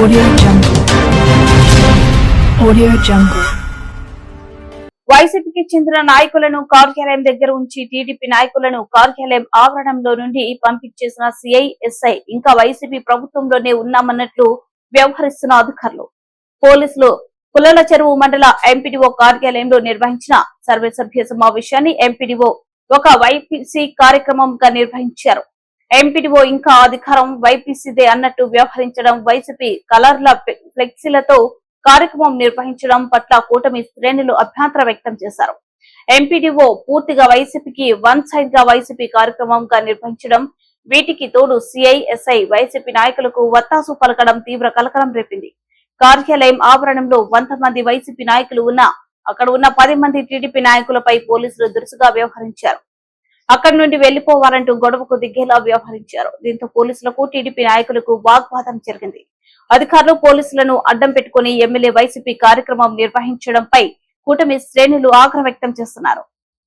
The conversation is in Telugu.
Audio Jungle. Audio Jungle. వైసీపీకి చెందిన నాయకులను కార్యాలయం దగ్గర ఉంచి టీడీపీ నాయకులను కార్యాలయం ఆవరణంలో నుండి పంపించేసిన సిఐ ఎస్ఐ ఇంకా వైసీపీ ప్రభుత్వంలోనే ఉన్నామన్నట్లు వ్యవహరిస్తున్న అధికారులు పోలీసులు పుల్లల చెరువు మండల ఎంపీడీఓ కార్యాలయంలో నిర్వహించిన సర్వసభ్య సమావేశాన్ని ఎంపీడీఓ ఒక వైపీసీ కార్యక్రమంగా నిర్వహించారు ఎంపీడీఓ ఇంకా అధికారం వైపీసీదే అన్నట్టు వ్యవహరించడం వైసీపీ కలర్ల ఫ్లెక్సీలతో కార్యక్రమం నిర్వహించడం పట్ల కూటమి శ్రేణులు అభ్యంతరం వ్యక్తం చేశారు. ఎంపీడీఓ పూర్తిగా వైసీపీకి వన్ సైడ్గా వైసీపీ కార్యక్రమంగా నిర్వహించడం వీటికి తోడు సిఐఎస్ఐ వైసీపీ నాయకులకు వత్తాసు పలకడం తీవ్ర కలకలం రేపింది. కార్యాలయం ఆవరణంలో వంద మంది వైసీపీ నాయకులు ఉన్నా అక్కడ ఉన్న పది మంది టీడీపీ నాయకులపై పోలీసులు దురుసుగా వ్యవహరించారు. అక్కడి నుండి వెళ్ళిపోవాలంటూ గొడవకు దిగేలా వ్యవహరించారు. దీంతో పోలీసులకు టీడీపీ నాయకులకు వాగ్వాదం జరిగింది. అధికారులు పోలీసులను అడ్డం పెట్టుకుని ఎమ్మెల్యే వైసీపీ కార్యక్రమం నిర్వహించడంపై కూటమి శ్రేణులు ఆగ్రహం వ్యక్తం చేస్తున్నారు.